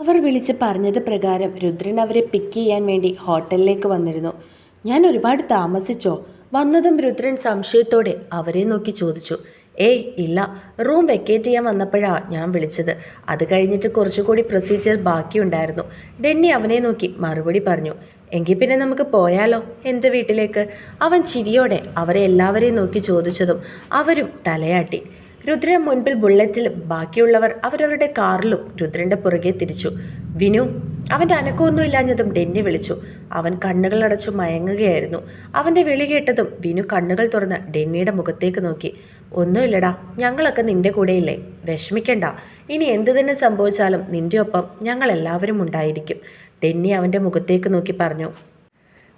അവർ വിളിച്ച് പറഞ്ഞത് പ്രകാരം രുദ്രൻ അവരെ പിക്ക് ചെയ്യാൻ വേണ്ടി ഹോട്ടലിലേക്ക് വന്നിരുന്നു. ഞാൻ ഒരുപാട് താമസിച്ചോ? വന്നതും രുദ്രൻ സംശയത്തോടെ അവരെ നോക്കി ചോദിച്ചു. ഏയ് ഇല്ല. റൂം വെക്കേറ്റ് ചെയ്യാൻ വന്നപ്പോഴാണ് ഞാൻ വിളിച്ചത്. അത് കഴിഞ്ഞിട്ട് കുറച്ചുകൂടി പ്രൊസീജിയർ ബാക്കിയുണ്ടായിരുന്നു. ഡെന്നി അവനെ നോക്കി മറുപടി പറഞ്ഞു. എങ്കിൽ പിന്നെ നമുക്ക് പോയാലോ? എന്റെ വീട്ടിലേക്ക്? അവൻ ചിരിയോടെ അവരെ എല്ലാവരെയും നോക്കി ചോദിച്ചതും അവരും തലയാട്ടി. രുദ്രൻ മുൻപിൽ ബുള്ളറ്റിലും ബാക്കിയുള്ളവർ അവരവരുടെ കാറിലും രുദ്രന്റെ പുറകെ തിരിച്ചു. വിനു അവന്റെ അനക്കമൊന്നും ഇല്ലാഞ്ഞതും ഡെന്നി വിളിച്ചു. അവൻ കണ്ണുകൾ അടച്ചു മയങ്ങുകയായിരുന്നു. അവന്റെ വിളി കേട്ടതും വിനു കണ്ണുകൾ തുറന്ന് ഡെന്നിയുടെ മുഖത്തേക്ക് നോക്കി. ഒന്നുമില്ലടാ ഞങ്ങളൊക്കെ നിന്റെ കൂടെയില്ലേ? വിഷമിക്കണ്ട. ഇനി എന്തു തന്നെ സംഭവിച്ചാലും നിന്റെ ഒപ്പം ഞങ്ങൾ എല്ലാവരും ഉണ്ടായിരിക്കും. ഡെന്നി അവന്റെ മുഖത്തേക്ക് നോക്കി പറഞ്ഞു.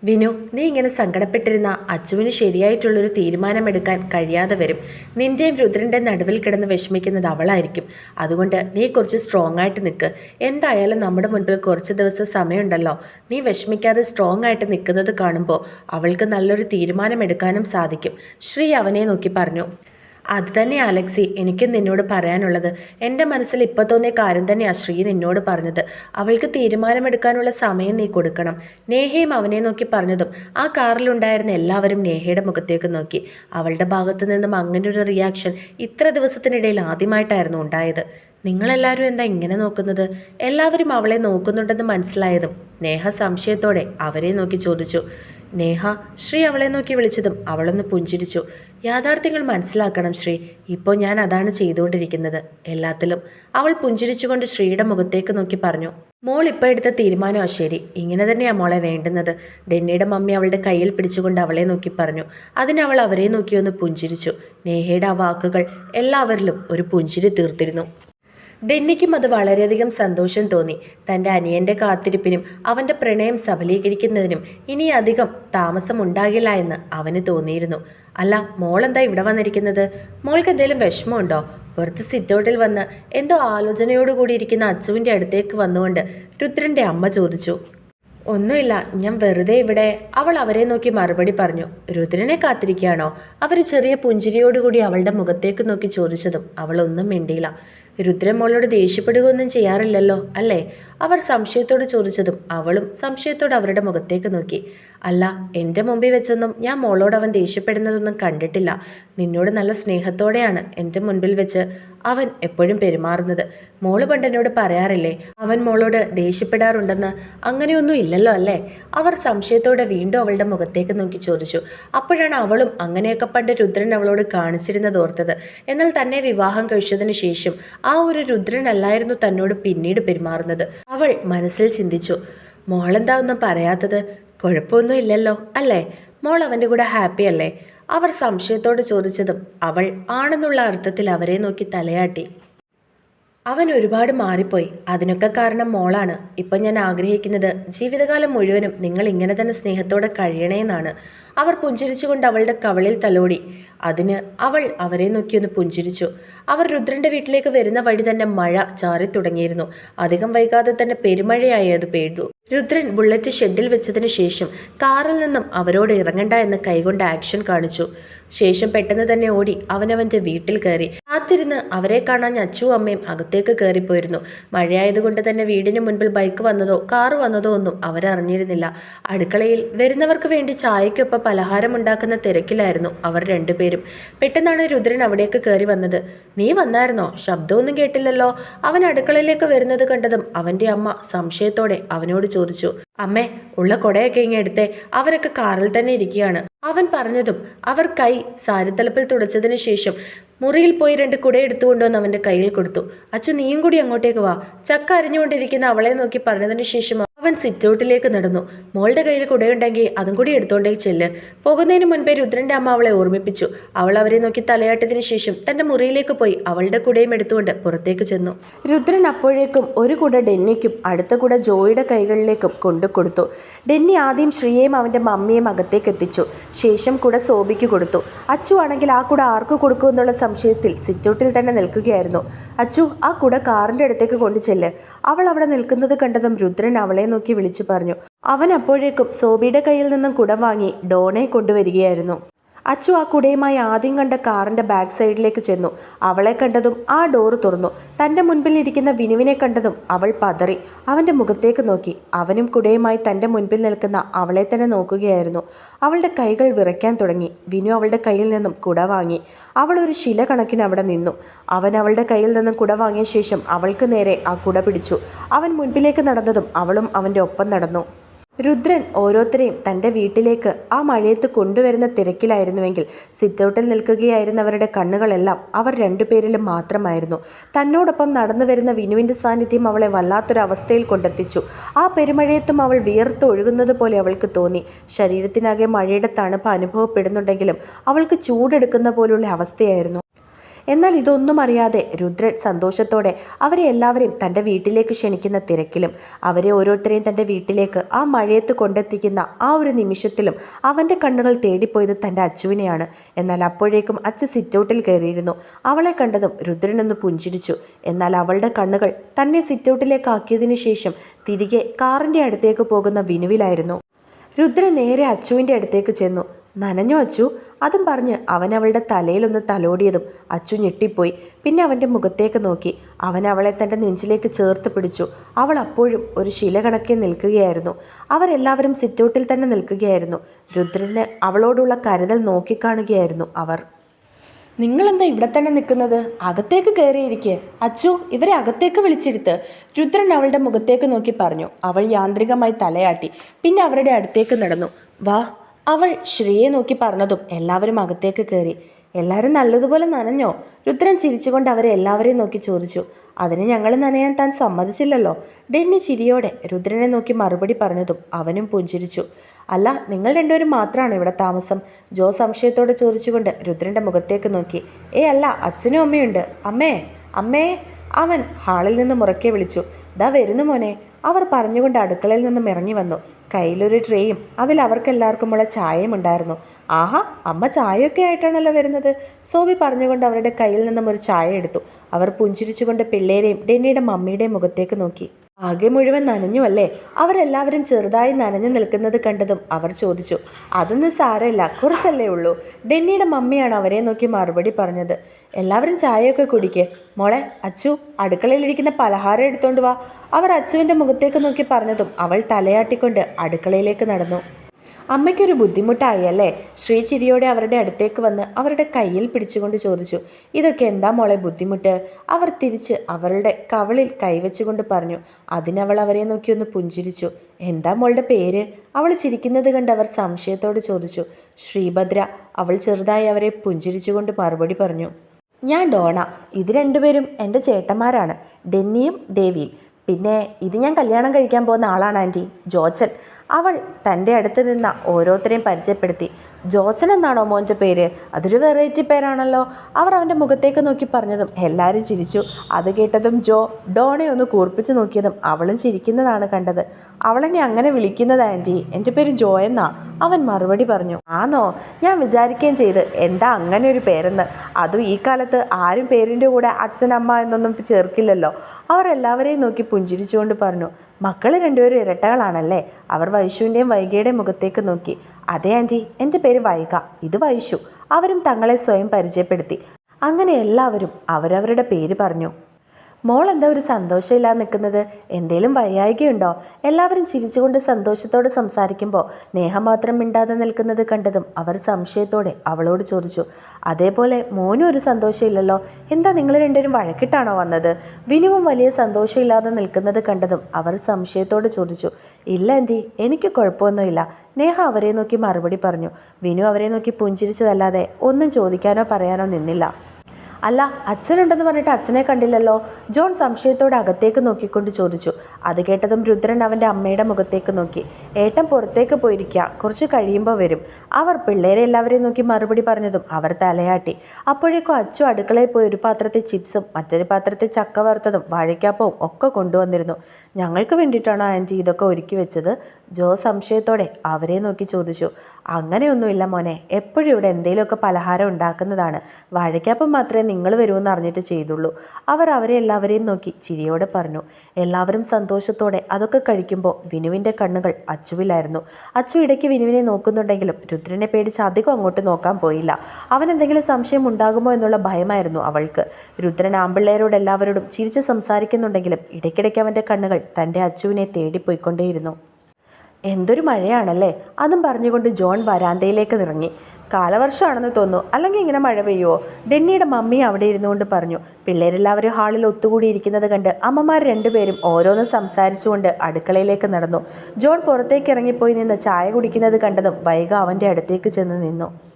വിനു നീ ഇങ്ങനെ സങ്കടപ്പെട്ടിരുന്ന അച്ചുവിന് ശരിയായിട്ടുള്ളൊരു തീരുമാനമെടുക്കാൻ കഴിയാതെ വരും. നിന്റെയും രുദ്രന്റെ നടുവിൽ കിടന്ന് വിഷമിക്കുന്നത് അവളായിരിക്കും. അതുകൊണ്ട് നീ കുറച്ച് സ്ട്രോങ് ആയിട്ട് നിൽക്ക് എന്തായാലും നമ്മുടെ മുൻപിൽ കുറച്ച് ദിവസം സമയമുണ്ടല്ലോ. നീ വിഷമിക്കാതെ സ്ട്രോങ് ആയിട്ട് നിൽക്കുന്നത് കാണുമ്പോൾ അവൾക്ക് നല്ലൊരു തീരുമാനമെടുക്കാനും സാധിക്കും. ശ്രീ അവനെ നോക്കി പറഞ്ഞു. അത് തന്നെ അലക്സി എനിക്കും നിന്നോട് പറയാനുള്ളത്. എന്റെ മനസ്സിൽ ഇപ്പോൾ തോന്നിയ കാര്യം തന്നെയാണ് ശ്രീ നിന്നോട് പറഞ്ഞത്. അവൾക്ക് തീരുമാനമെടുക്കാനുള്ള സമയം നീ കൊടുക്കണം. നേഹയും അവനെ നോക്കി പറഞ്ഞതും ആ കാറിലുണ്ടായിരുന്ന എല്ലാവരും നേഹയുടെ മുഖത്തേക്ക് നോക്കി. അവളുടെ ഭാഗത്തു നിന്നും അങ്ങനെ ഒരു റിയാക്ഷൻ ഇത്ര ദിവസത്തിനിടയിൽ ആദ്യമായിട്ടായിരുന്നു ഉണ്ടായത്. നിങ്ങളെല്ലാവരും എന്താ ഇങ്ങനെ നോക്കുന്നത്? എല്ലാവരും അവളെ നോക്കുന്നുണ്ടെന്ന് മനസ്സിലായതും നേഹ സംശയത്തോടെ അവരെ നോക്കി ചോദിച്ചു. നേഹ ശ്രീ അവളെ നോക്കി വിളിച്ചതും അവളൊന്ന് പുഞ്ചിരിച്ചു. യാഥാർത്ഥ്യങ്ങൾ മനസ്സിലാക്കണം ശ്രീ. ഇപ്പോൾ ഞാൻ അതാണ് ചെയ്തുകൊണ്ടിരിക്കുന്നത്. എല്ലാത്തിലും. അവൾ പുഞ്ചിരിച്ചുകൊണ്ട് ശ്രീയുടെ മുഖത്തേക്ക് നോക്കി പറഞ്ഞു. മോൾ ഇപ്പോൾ എടുത്ത തീരുമാനമോ ശരി. ഇങ്ങനെ തന്നെയാണ് മോളെ വേണ്ടുന്നത്. ഡെന്നിയുടെ മമ്മി അവളുടെ കയ്യിൽ പിടിച്ചുകൊണ്ട് അവളെ നോക്കി പറഞ്ഞു. അതിനവൾ അവരെ നോക്കിയൊന്ന് പുഞ്ചിരിച്ചു. നേഹയുടെ ആ വാക്കുകൾ എല്ലാവരിലും ഒരു പുഞ്ചിരി തീർത്തിരുന്നു. ഡെന്നിക്കും അത് വളരെയധികം സന്തോഷം തോന്നി. തന്റെ അനിയന്റെ കാത്തിരിപ്പിനും അവന്റെ പ്രണയം സഫലീകരിക്കുന്നതിനും ഇനി അധികം താമസം ഉണ്ടാകില്ല എന്ന് അവന് തോന്നിയിരുന്നു. അല്ല മോളെന്താ ഇവിടെ വന്നിരിക്കുന്നത്? മോൾക്ക് എന്തെങ്കിലും വിഷമമുണ്ടോ? പുറത്ത് സിറ്റൗട്ടിൽ വന്ന് എന്തോ ആലോചനയോടുകൂടി ഇരിക്കുന്ന അച്ചുവിന്റെ അടുത്തേക്ക് വന്നുകൊണ്ട് രുദ്രന്റെ അമ്മ ചോദിച്ചു. ഒന്നുമില്ല ഞാൻ വെറുതെ ഇവിടെ. അവൾ അവരെ നോക്കി മറുപടി പറഞ്ഞു. രുദ്രനെ കാത്തിരിക്കുകയാണോ? അവർ ചെറിയ പുഞ്ചിരിയോടുകൂടി അവളുടെ മുഖത്തേക്ക് നോക്കി ചോദിച്ചതും അവൾ ഒന്നും മിണ്ടിയില്ല. രുദ്രൻ മോളോട് ദേഷ്യപ്പെടുകയൊന്നും ചെയ്യാറില്ലല്ലോ അല്ലേ? അവർ സംശയത്തോട് ചോദിച്ചതും അവളും സംശയത്തോട് അവരുടെ മുഖത്തേക്ക് നോക്കി. അല്ല എന്റെ മുമ്പിൽ വെച്ചൊന്നും ഞാൻ മോളോട് അവൻ ദേഷ്യപ്പെടുന്നതൊന്നും കണ്ടിട്ടില്ല. നിന്നോട് നല്ല സ്നേഹത്തോടെയാണ് എന്റെ മുൻപിൽ വെച്ച് അവൻ എപ്പോഴും പെരുമാറുന്നത്. മോൾ പണ്ട് പറയാറില്ലേ അവൻ മോളോട് ദേഷ്യപ്പെടാറുണ്ടെന്ന്. അങ്ങനെയൊന്നും ഇല്ലല്ലോ അല്ലേ? അവർ സംശയത്തോടെ വീണ്ടും അവളുടെ മുഖത്തേക്ക് നോക്കി ചോദിച്ചു. അപ്പോഴാണ് അവളും അങ്ങനെയൊക്കെ പണ്ട് രുദ്രൻ അവളോട് കാണിച്ചിരുന്നത് ഓർത്തത്. എന്നാൽ തന്നെ വിവാഹം കഴിച്ചതിന് ശേഷം ആ ഒരു രുദ്രനല്ലായിരുന്നു തന്നോട് പിന്നീട് പെരുമാറുന്നത്. അവൾ മനസ്സിൽ ചിന്തിച്ചു മോളെന്താ ഒന്നും പറയാത്തത്? കുഴപ്പമൊന്നും ഇല്ലല്ലോ അല്ലേ? മോൾ അവന്റെ കൂടെ ഹാപ്പി അല്ലേ? അവർ സംശയത്തോട് ചോദിച്ചതും അവൾ ആണെന്നുള്ള അർത്ഥത്തിൽ അവരെ നോക്കി തലയാട്ടി. അവൻ ഒരുപാട് മാറിപ്പോയി. അതിനൊക്കെ കാരണം മോളാണ്. ഇപ്പം ഞാൻ ആഗ്രഹിക്കുന്നത് ജീവിതകാലം മുഴുവനും നിങ്ങൾ ഇങ്ങനെ തന്നെ സ്നേഹത്തോടെ കഴിയണേന്നാണ്. അവർ പുഞ്ചിരിച്ചുകൊണ്ട് അവളുടെ കവളിൽ തലോടി. അതിന് അവൾ അവരെ നോക്കിയൊന്ന് പുഞ്ചിരിച്ചു. അവർ രുദ്രന്റെ വീട്ടിലേക്ക് വരുന്ന വഴി തന്നെ മഴ ചാറി തുടങ്ങിയിരുന്നു. അധികം വൈകാതെ തന്നെ പെരുമഴയായി അത് പെയ്തു. രുദ്രൻ ബുള്ളറ്റ് ഷെഡിൽ വെച്ചതിന് ശേഷം കാറിൽ നിന്നും അവരോട് ഇറങ്ങണ്ട എന്ന് കൈകൊണ്ട് ആക്ഷൻ കാണിച്ചു. ശേഷം പെട്ടെന്ന് തന്നെ ഓടി അവനവന്റെ വീട്ടിൽ കയറി. കാത്തിരുന്ന് അവരെ കാണാൻ അച്ചു അമ്മയും അകത്തേക്ക് കയറിപ്പോയിരുന്നു. മഴയായതുകൊണ്ട് തന്നെ വീടിന് മുൻപിൽ ബൈക്ക് വന്നതോ കാറ് വന്നതോ ഒന്നും അവരറിഞ്ഞിരുന്നില്ല. അടുക്കളയിൽ വരുന്നവർക്ക് വേണ്ടി ചായക്കൊപ്പം പലഹാരമുണ്ടാക്കുന്ന തിരക്കിലായിരുന്നു അവർ രണ്ടുപേരും. പെട്ടെന്നാണ് രുദ്രൻ അവിടേക്ക് കയറി വന്നത്. നീ വന്നായിരുന്നോ? ശബ്ദമൊന്നും കേട്ടില്ലല്ലോ. അവൻ അടുക്കളയിലേക്ക് വരുന്നത് കണ്ടതും അവന്റെ അമ്മ സംശയത്തോടെ അവനോട് ചോദിച്ചു. അമ്മേ ഉള്ള കൊടയൊക്കെ ഇങ്ങ് എടുത്തേ. അവരൊക്കെ കാറിൽ തന്നെ ഇരിക്കുകയാണ്. അവൻ പറഞ്ഞതും അവർ കൈ സാരിത്തലപ്പിൽ തുടച്ചതിന് ശേഷം മുറിയിൽ പോയി രണ്ട് കുട എടുത്തുകൊണ്ടുവന്ന് അവന്റെ കയ്യിൽ കൊടുത്തു. അച്ചു നീയും കൂടി അങ്ങോട്ടേക്ക് വാ. ചക്ക അരിഞ്ഞുകൊണ്ടിരിക്കുന്ന അവളെ നോക്കി പറഞ്ഞതിന് ശേഷം അവൻ സിറ്റൗട്ടിലേക്ക് നടന്നു. മോളുടെ കയ്യിൽ കുടയുണ്ടെങ്കിൽ അതും കൂടി എടുത്തോണ്ടേ ചെല്ല്. പോകുന്നതിന് മുൻപേ രുദ്രന്റെ അമ്മ അവളെ ഓർമ്മിപ്പിച്ചു. അവൾ അവരെ നോക്കി തലയാട്ടതിന് ശേഷം തന്റെ മുറിയിലേക്ക് പോയി അവളുടെ കുടയും എടുത്തുകൊണ്ട് പുറത്തേക്ക് ചെന്നു. രുദ്രൻ അപ്പോഴേക്കും ഒരു കുട ഡെന്നിക്കും അടുത്ത കുട ജോയിയുടെ കൈകളിലേക്കും കൊണ്ടു കൊടുത്തു. ഡെന്നി ആദ്യം ശ്രീയെയും അവന്റെ മമ്മിയെയും അകത്തേക്ക് എത്തിച്ചു. ശേഷം കുട സോബിക്ക് കൊടുത്തു. അച്ചു ആണെങ്കിൽ ആ കുട ആർക്ക് കൊടുക്കും എന്നുള്ള സംശയത്തിൽ സിറ്റൗട്ടിൽ തന്നെ നിൽക്കുകയായിരുന്നു. അച്ചു ആ കുട കാറിന്റെ അടുത്തേക്ക് കൊണ്ടു ചെല്ല് അവൾ അവിടെ നിൽക്കുന്നത് കണ്ടതും രുദ്രൻ അവളെ നോക്കി വിളിച്ചു പറഞ്ഞു. അവൻ അപ്പോഴേക്കും സോബിയുടെ കയ്യിൽ നിന്നും കുടം വാങ്ങി ഡോണെ കൊണ്ടുവരികയായിരുന്നു. അച്ചു ആ കുടയുമായി ആദ്യം കണ്ട കാറിന്റെ ബാക്ക് സൈഡിലേക്ക് ചെന്നു. അവളെ കണ്ടതും ആ ഡോറ് തുറന്നു. തന്റെ മുൻപിൽ ഇരിക്കുന്ന വിനുവിനെ കണ്ടതും അവൾ പതറി. അവന്റെ മുഖത്തേക്ക് നോക്കി. അവനും കുടയുമായി തന്റെ മുൻപിൽ നിൽക്കുന്ന അവളെ തന്നെ നോക്കുകയായിരുന്നു. അവളുടെ കൈകൾ വിറയ്ക്കാൻ തുടങ്ങി. വിനു അവളുടെ കയ്യിൽ നിന്നും കുട വാങ്ങി. അവൾ ഒരു ശില കണക്കിന് അവിടെ നിന്നു. അവൻ അവളുടെ കയ്യിൽ നിന്നും കുട വാങ്ങിയ ശേഷം അവൾക്ക് നേരെ ആ കുട പിടിച്ചു. അവൻ മുൻപിലേക്ക് നടന്നതും അവളും അവന്റെ ഒപ്പം നടന്നു. രുദ്രൻ ഓരോരുത്തരെയും തന്റെ വീട്ടിലേക്ക് ആ മഴയത്ത് കൊണ്ടുവരുന്ന തിരക്കിലായിരുന്നുവെങ്കിൽ സിറ്റൗട്ടിൽ നിൽക്കുകയായിരുന്നവരുടെ കണ്ണുകളെല്ലാം അവർ രണ്ടുപേരിലും മാത്രമായിരുന്നു. തന്നോടൊപ്പം നടന്നു വരുന്ന വിനുവിന്റെ സാന്നിധ്യം അവളെ വല്ലാത്തൊരവസ്ഥയിൽ കൊണ്ടെത്തിച്ചു. ആ പെരുമഴയത്തും അവൾ വിയർത്ത് ഒഴുകുന്നത് പോലെ അവൾക്ക് തോന്നി. ശരീരത്തിനാകെ മഴയുടെ തണുപ്പ് അനുഭവപ്പെടുന്നുണ്ടെങ്കിലും അവൾക്ക് ചൂടെടുക്കുന്ന പോലുള്ള അവസ്ഥയായിരുന്നു. എന്നാൽ ഇതൊന്നും അറിയാതെ രുദ്രൻ സന്തോഷത്തോടെ അവരെ എല്ലാവരെയും തന്റെ വീട്ടിലേക്ക് ക്ഷണിക്കുന്ന തിരക്കിലും അവരെ ഓരോരുത്തരെയും തന്റെ വീട്ടിലേക്ക് ആ മഴയത്ത് കൊണ്ടെത്തിക്കുന്ന ആ ഒരു നിമിഷത്തിലും അവന്റെ കണ്ണുകൾ തേടിപ്പോയത് തന്റെ അച്ചുവിനെയാണ്. എന്നാൽ അപ്പോഴേക്കും അച്ഛ സിറ്റൗട്ടിൽ കയറിയിരുന്നു. അവളെ കണ്ടതും രുദ്രനൊന്ന് പുഞ്ചിരിച്ചു. എന്നാൽ അവളുടെ കണ്ണുകൾ തന്നെ സിറ്റൗട്ടിലേക്ക് ആക്കിയതിനു ശേഷം തിരികെ കാറിന്റെ അടുത്തേക്ക് പോകുന്ന വിനുവിലായിരുന്നു. രുദ്രൻ നേരെ അച്ചുവിന്റെ അടുത്തേക്ക് ചെന്നു. നനഞ്ഞു അച്ചു? അതും പറഞ്ഞ് അവൻ അവളുടെ തലയിലൊന്ന് തലോടിയതും അച്ചു ഞെട്ടിപ്പോയി. പിന്നെ അവന്റെ മുഖത്തേക്ക് നോക്കി. അവൻ അവളെ തന്റെ നെഞ്ചിലേക്ക് ചേർത്ത് പിടിച്ചു. അവൾ അപ്പോഴും ഒരു ശില കണക്കെ നിൽക്കുകയായിരുന്നു. അവരെല്ലാവരും സിറ്റൗട്ടിൽ തന്നെ നിൽക്കുകയായിരുന്നു. രുദ്രന് അവളോടുള്ള കരുതൽ നോക്കിക്കാണുകയായിരുന്നു അവർ. നിങ്ങളെന്താ ഇവിടെ തന്നെ നിൽക്കുന്നത്? അകത്തേക്ക് കയറിയിരിക്കെ. അച്ചു ഇവരെ അകത്തേക്ക് വിളിച്ചിരുത്ത്. രുദ്രൻ അവളുടെ മുഖത്തേക്ക് നോക്കി പറഞ്ഞു. അവൾ യാന്ത്രികമായി തലയാട്ടി. പിന്നെ അവരുടെ അടുത്തേക്ക് നടന്നു. വാ അവൾ ശ്രീയെ നോക്കി പറഞ്ഞതും എല്ലാവരും അകത്തേക്ക് കയറി എല്ലാവരും നല്ലതുപോലെ നനഞ്ഞോ? രുദ്രൻ ചിരിച്ചുകൊണ്ട് അവരെ എല്ലാവരെയും നോക്കി ചോദിച്ചു. അതിന് ഞങ്ങൾ നനയാൻ താൻ സമ്മതിച്ചില്ലല്ലോ? ഡെന്നി ചിരിയോടെ രുദ്രനെ നോക്കി മറുപടി പറഞ്ഞതും അവനും പുഞ്ചിരിച്ചു. അല്ല നിങ്ങൾ രണ്ടുപേരും മാത്രമാണ് ഇവിടെ താമസം? ജോ സംശയത്തോടെ ചോദിച്ചുകൊണ്ട് രുദ്രന്റെ മുഖത്തേക്ക് നോക്കി. ഏ അല്ല അച്ഛനും അമ്മയുണ്ട്. അമ്മേ അമ്മേ അവൻ ഹാളിൽ നിന്ന് മുറക്കെ വിളിച്ചു. ദാ വരുന്നു മോനെ. അവർ പറഞ്ഞുകൊണ്ട് അടുക്കളയിൽ നിന്നും ഇറങ്ങി വന്നു. കയ്യിലൊരു ട്രേയും അതിൽ അവർക്കെല്ലാവർക്കുമുള്ള ചായയും ഉണ്ടായിരുന്നു. ആഹാ അമ്മ ചായയൊക്കെ ആയിട്ടാണല്ലോ വരുന്നത്. സോബി പറഞ്ഞുകൊണ്ട് അവരുടെ കയ്യിൽ നിന്നും ഒരു ചായ എടുത്തു. അവർ പുഞ്ചിരിച്ചുകൊണ്ട് പിള്ളേരെയും ഡെന്നിയുടെ മമ്മിയുടെയും മുഖത്തേക്ക് നോക്കി. ആകെ മുഴുവൻ നനഞ്ഞു അല്ലേ? അവരെല്ലാവരും ചെറുതായി നനഞ്ഞു നിൽക്കുന്നത് കണ്ടതും അവർ ചോദിച്ചു അതൊന്നും സാരമില്ല കുറച്ചല്ലേ ഉള്ളൂ. ഡെന്നിയുടെ മമ്മിയാണ് അവരെ നോക്കി മറുപടി പറഞ്ഞത്. എല്ലാവരും ചായയൊക്കെ കുടിക്കേ. മോളെ അച്ചു അടുക്കളയിലിരിക്കുന്ന പലഹാരം എടുത്തോണ്ട് വാ. അവർ അച്ചുവിന്റെ മുഖത്തേക്ക് നോക്കി പറഞ്ഞതും അവൾ തലയാട്ടിക്കൊണ്ട് അടുക്കളയിലേക്ക് നടന്നു. അമ്മയ്ക്കൊരു ബുദ്ധിമുട്ടായി അല്ലേ? ശ്രീ ചിരിയോടെ അവരുടെ അടുത്തേക്ക് വന്ന് അവരുടെ കയ്യിൽ പിടിച്ചുകൊണ്ട് ചോദിച്ചു ഇതൊക്കെ എന്താ മോളെ ബുദ്ധിമുട്ട്? അവർ തിരിച്ച് അവരുടെ കവളിൽ കൈവച്ചുകൊണ്ട് പറഞ്ഞു അതിനവൾ അവരെ നോക്കി ഒന്ന് പുഞ്ചിരിച്ചു. എന്താ മോളുടെ പേര്? അവൾ ചിരിക്കുന്നത് കണ്ട് അവർ സംശയത്തോട് ചോദിച്ചു ശ്രീഭദ്ര അവൾ ചെറുതായി അവരെ പുഞ്ചിരിച്ചുകൊണ്ട് മറുപടി പറഞ്ഞു. ഞാൻ ഡോണ ഇത് രണ്ടുപേരും എന്റെ ചേട്ടന്മാരാണ് ഡെന്നിയും ദേവിയും. പിന്നെ ഇത് ഞാൻ കല്യാണം കഴിക്കാൻ പോകുന്ന ആളാണ് ആന്റി ജോച്ചൻ. അവൾ തന്റെ അടുത്ത് നിന്ന ഓരോരുത്തരെയും പരിചയപ്പെടുത്തി. ജോസൻ എന്നാണോ മോന്റെ പേര്? അതൊരു വെറൈറ്റി പേരാണല്ലോ. അവർ അവന്റെ മുഖത്തേക്ക് നോക്കി പറഞ്ഞതും എല്ലാവരും ചിരിച്ചു. അത് കേട്ടതും ജോ ഡോണെ ഒന്ന് കൂർപ്പിച്ച് നോക്കിയതും അവളും ചിരിക്കുന്നതാണ് കണ്ടത്. അവളെന്നെ അങ്ങനെ വിളിക്കുന്നത് ആന്റി? എന്റെ പേര് ജോ എന്നാ? അവൻ മറുപടി പറഞ്ഞു. ആന്നോ? ഞാൻ വിചാരിക്കുകയും ചെയ്ത് എന്താ അങ്ങനെ ഒരു പേരെന്ന്? അതും ഈ കാലത്ത് ആരും പേരിന്റെ കൂടെ അച്ഛനമ്മ എന്നൊന്നും ചേർക്കില്ലല്ലോ. അവർ എല്ലാവരെയും നോക്കി പുഞ്ചിരിച്ചുകൊണ്ട് പറഞ്ഞു. മക്കൾ രണ്ടുപേരും ഇരട്ടകളാണല്ലേ? അവർ വൈശുവിന്റെയും വൈകിയുടെയും മുഖത്തേക്ക് നോക്കി. അതെ ആന്റി എന്റെ പേര് വൈക ഇത് വൈശു. അവരും തങ്ങളെ സ്വയം പരിചയപ്പെടുത്തി. അങ്ങനെ എല്ലാവരും അവരവരുടെ പേര് പറഞ്ഞു. മോൾ എന്താ ഒരു സന്തോഷമില്ലാതെ നിൽക്കുന്നത്? എന്തേലും വയ്യായികയുണ്ടോ എല്ലാവരും ചിരിച്ചുകൊണ്ട് സന്തോഷത്തോടെ സംസാരിക്കുമ്പോൾ നേഹ മാത്രം മിണ്ടാതെ നിൽക്കുന്നത് കണ്ടതും അവർ സംശയത്തോടെ അവളോട് ചോദിച്ചു അതേപോലെ മോനും ഒരു സന്തോഷമില്ലല്ലോ? എന്താ നിങ്ങൾ രണ്ടുപേരും വഴക്കിട്ടാണോ വന്നത്? വിനുവും വലിയ സന്തോഷമില്ലാതെ നിൽക്കുന്നത് കണ്ടതും അവർ സംശയത്തോടെ ചോദിച്ചു ഇല്ല ആന്റി എനിക്ക് കുഴപ്പമൊന്നുമില്ല. നേഹ അവരെ നോക്കി മറുപടി പറഞ്ഞു വിനു അവരെ നോക്കി പുഞ്ചിരിച്ചതല്ലാതെ ഒന്നും ചോദിക്കാനോ പറയാനോ നിന്നില്ല. അല്ല അച്ഛനുണ്ടെന്ന് പറഞ്ഞിട്ട് അച്ഛനെ കണ്ടില്ലല്ലോ? ജോൺ സംശയത്തോടെ അകത്തേക്ക് നോക്കിക്കൊണ്ട് ചോദിച്ചു. അത് കേട്ടതും രുദ്രൻ അവന്റെ അമ്മയുടെ മുഖത്തേക്ക് നോക്കി. ഏട്ടൻ പുറത്തേക്ക് പോയിരിക്കുക കുറച്ച് കഴിയുമ്പോൾ വരും. അവർ പിള്ളേരെ എല്ലാവരെയും നോക്കി മറുപടി പറഞ്ഞതും അവർ തലയാട്ടി. അപ്പോഴേക്കും അച്ചു അടുക്കളയിൽ പോയി ഒരു പാത്രത്തിൽ ചിപ്സും മറ്റൊരു പാത്രത്തിൽ ചക്ക വറുത്തതും വാഴയ്ക്കാപ്പവും ഒക്കെ കൊണ്ടുവന്നിരുന്നു. ഞങ്ങൾക്ക് വേണ്ടിയിട്ടാണോ ആന്റി ഇതൊക്കെ ഒരുക്കി വെച്ചത്? ജോ സംശയത്തോടെ അവരെ നോക്കി ചോദിച്ചു. അങ്ങനെയൊന്നുമില്ല മോനെ. എപ്പോഴും ഇവിടെ എന്തെങ്കിലുമൊക്കെ പലഹാരം ഉണ്ടാക്കുന്നതാണ്. വാഴയ്ക്കാപ്പം മാത്രമേ നിങ്ങൾ വരുമെന്ന് അറിഞ്ഞിട്ട് ചെയ്തുള്ളൂ. അവർ അവരെ എല്ലാവരെയും നോക്കി ചിരിയോടെ പറഞ്ഞു. എല്ലാവരും സന്തോഷത്തോടെ അതൊക്കെ കഴിക്കുമ്പോൾ വിനുവിന്റെ കണ്ണുകൾ അച്ചുവിലായിരുന്നു. അച്ചു ഇടയ്ക്ക് വിനുവിനെ നോക്കുന്നുണ്ടെങ്കിലും രുദ്രനെ പേടിച്ച് അധികം അങ്ങോട്ട് നോക്കാൻ പോയില്ല. അവൻ എന്തെങ്കിലും സംശയം ഉണ്ടാകുമോ എന്നുള്ള ഭയമായിരുന്നു അവൾക്ക്. രുദ്രൻ ആമ്പിള്ളേരോട് എല്ലാവരോടും ചിരിച്ച് സംസാരിക്കുന്നുണ്ടെങ്കിലും ഇടയ്ക്കിടയ്ക്ക് അവന്റെ കണ്ണുകൾ തന്റെ അച്ചുവിനെ തേടിപ്പോയിക്കൊണ്ടേയിരുന്നു. എന്തൊരു മഴയാണല്ലേ? അതും പറഞ്ഞുകൊണ്ട് ജോൺ വരാന്തയിലേക്ക് നിറങ്ങി. കാലവർഷമാണെന്ന് തോന്നുന്നു. അല്ലെങ്കിൽ ഇങ്ങനെ മഴ പെയ്യുമോ ഡെന്നിയുടെ മമ്മി അവിടെ ഇരുന്നുകൊണ്ട് പറഞ്ഞു. പിള്ളേരെല്ലാവരും ഹാളിൽ ഒത്തുകൂടിയിരിക്കുന്നത് കണ്ട് അമ്മമാർ രണ്ടുപേരും ഓരോന്ന് സംസാരിച്ചുകൊണ്ട് അടുക്കളയിലേക്ക് നടന്നു. ജോൺ പുറത്തേക്ക് ഇറങ്ങിപ്പോയി നിന്ന് ചായ കുടിക്കുന്നത് കണ്ടതും വൈഗ അവന്റെ അടുത്തേക്ക് ചെന്ന് നിന്നു.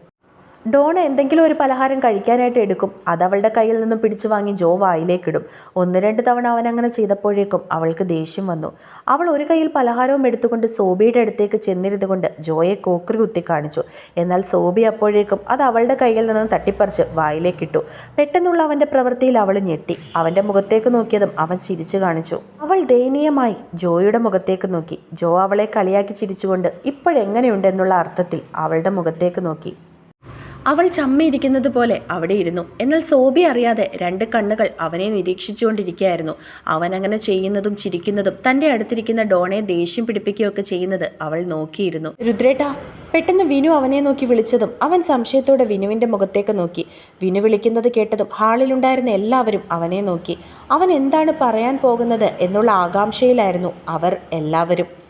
ഡോണ എന്തെങ്കിലും ഒരു പലഹാരം കഴിക്കാനായിട്ട് എടുക്കും. അത് അവളുടെ കയ്യിൽ നിന്നും പിടിച്ചു വാങ്ങി ജോ വായിലേക്കിടും ഒന്ന് രണ്ട് തവണ അവൻ അങ്ങനെ ചെയ്തപ്പോഴേക്കും അവൾക്ക് ദേഷ്യം വന്നു. അവൾ ഒരു കയ്യിൽ പലഹാരവും എടുത്തുകൊണ്ട് സോബിയുടെ അടുത്തേക്ക് ചെന്നിരുന്നുകൊണ്ട് ജോയെ കോക്കറി കുത്തി കാണിച്ചു. എന്നാൽ സോബി അപ്പോഴേക്കും അത് അവളുടെ കയ്യിൽ നിന്നും തട്ടിപ്പറിച്ച് വായിലേക്കിട്ടു പെട്ടെന്നുള്ള അവന്റെ പ്രവൃത്തിയിൽ അവൾ ഞെട്ടി. അവന്റെ മുഖത്തേക്ക് നോക്കിയതും അവൻ ചിരിച്ചു കാണിച്ചു. അവൾ ദയനീയമായി ജോയുടെ മുഖത്തേക്ക് നോക്കി. ജോ അവളെ കളിയാക്കി ചിരിച്ചുകൊണ്ട് ഇപ്പോഴെങ്ങനെയുണ്ട് എന്നുള്ള അർത്ഥത്തിൽ അവളുടെ മുഖത്തേക്ക് നോക്കി. അവൾ ചമ്മയിരിക്കുന്നത് പോലെ അവിടെ ഇരുന്നു. എന്നാൽ സോബി അറിയാതെ രണ്ട് കണ്ണുകൾ അവനെ നിരീക്ഷിച്ചുകൊണ്ടിരിക്കുകയായിരുന്നു. അവൻ അങ്ങനെ ചെയ്യുന്നതും ചിരിക്കുന്നതും തന്റെ അടുത്തിരിക്കുന്ന ഡോണയെ ദേഷ്യം പിടിപ്പിക്കുകയൊക്കെ ചെയ്യുന്നത് അവൾ നോക്കിയിരുന്നു. രുദ്രേട്ട പെട്ടെന്ന് വിനു അവനെ നോക്കി വിളിച്ചതും അവൻ സംശയത്തോടെ വിനുവിന്റെ മുഖത്തേക്ക് നോക്കി. വിനു വിളിക്കുന്നത് കേട്ടതും ഹാളിലുണ്ടായിരുന്ന എല്ലാവരും അവനെ നോക്കി. അവൻ എന്താണ് പറയാൻ പോകുന്നത് എന്നുള്ള ആകാംക്ഷയിലായിരുന്നു അവർ എല്ലാവരും.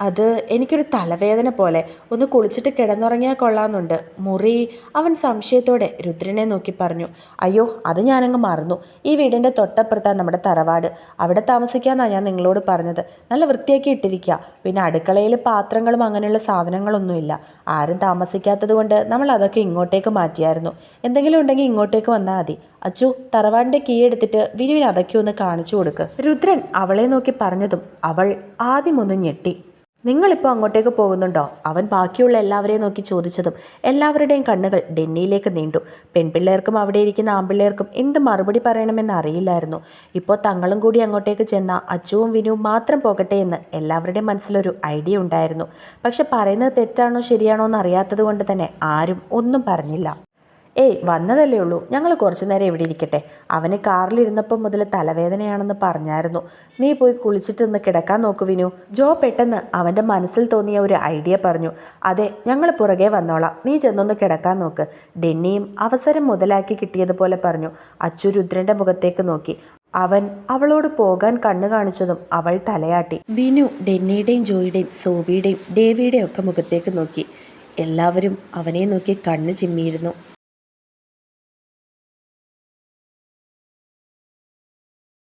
അത് എനിക്കൊരു തലവേദന പോലെ. ഒന്ന് കുളിച്ചിട്ട് കിടന്നുറങ്ങിയാൽ കൊള്ളാമെന്നുണ്ട്. മുറി അവൻ സംശയത്തോടെ രുദ്രനെ നോക്കി പറഞ്ഞു അയ്യോ അത് ഞാനങ്ങ് മറന്നു. ഈ വീടിന്റെ തൊട്ടപ്പുറത്താണ് നമ്മുടെ തറവാട്. അവിടെ താമസിക്കാമെന്നാണ് ഞാൻ നിങ്ങളോട് പറഞ്ഞത്. നല്ല വൃത്തിയാക്കി ഇട്ടിരിക്കുക പിന്നെ അടുക്കളയിൽ പാത്രങ്ങളും അങ്ങനെയുള്ള സാധനങ്ങളൊന്നുമില്ല. ആരും താമസിക്കാത്തത് കൊണ്ട് നമ്മൾ അതൊക്കെ ഇങ്ങോട്ടേക്ക് മാറ്റിയായിരുന്നു. എന്തെങ്കിലും ഉണ്ടെങ്കിൽ ഇങ്ങോട്ടേക്ക് വന്നാൽ മതി. അച്ചു തറവാടിന്റെ കീ എടുത്തിട്ട് വിനുവിന് അതൊക്കെ ഒന്ന് കാണിച്ചു കൊടുക്ക്. രുദ്രൻ അവളെ നോക്കി പറഞ്ഞതും അവൾ ആദ്യമൊന്ന് ഞെട്ടി. നിങ്ങളിപ്പോൾ അങ്ങോട്ടേക്ക് പോകുന്നുണ്ടോ? അവൻ ബാക്കിയുള്ള എല്ലാവരെയും നോക്കി ചോദിച്ചതും എല്ലാവരുടെയും കണ്ണുകൾ ഡെന്നിയിലേക്ക് നീണ്ടു. പെൺപിള്ളേർക്കും അവിടെ ഇരിക്കുന്ന ആൺപിള്ളേർക്കും എന്ത് മറുപടി പറയണമെന്ന് അറിയില്ലായിരുന്നു. ഇപ്പോൾ തങ്ങളും കൂടി അങ്ങോട്ടേക്ക് ചെന്ന അച്ചുവും വിനുവും മാത്രം പോകട്ടെ എന്ന് എല്ലാവരുടെയും മനസ്സിലൊരു ഐഡിയ ഉണ്ടായിരുന്നു. പക്ഷെ പറയുന്നത് തെറ്റാണോ ശരിയാണോ എന്ന് അറിയാത്തത് കൊണ്ട് തന്നെ ആരും ഒന്നും പറഞ്ഞില്ല. ഏയ് വന്നതല്ലേ ഉള്ളൂ. ഞങ്ങൾ കുറച്ച് നേരം ഇവിടെ ഇരിക്കട്ടെ. അവന് കാറിലിരുന്നപ്പം മുതൽ തലവേദനയാണെന്ന് പറഞ്ഞായിരുന്നു. നീ പോയി കുളിച്ചിട്ട് ഒന്ന് കിടക്കാൻ നോക്കു വിനു. ജോ പെട്ടെന്ന് അവന്റെ മനസ്സിൽ തോന്നിയ ഒരു ഐഡിയ പറഞ്ഞു. അതെ ഞങ്ങൾ പുറകെ വന്നോളാം. നീ ചെന്നൊന്ന് കിടക്കാൻ നോക്ക്. ഡെന്നിയും അവസരം മുതലാക്കി കിട്ടിയതുപോലെ പറഞ്ഞു. അച്ചു രുദ്രന്റെ മുഖത്തേക്ക് നോക്കി. അവൻ അവളോട് പോകാൻ കണ്ണു കാണിച്ചതും അവൾ തലയാട്ടി. വിനു ഡെന്നിയുടെയും ജോയിയുടെയും സോബിയുടെയും ഡേവിയുടെയും ഒക്കെ മുഖത്തേക്ക് നോക്കി. എല്ലാവരും അവനെ നോക്കി കണ്ണ് ചിമ്മിയിരുന്നു.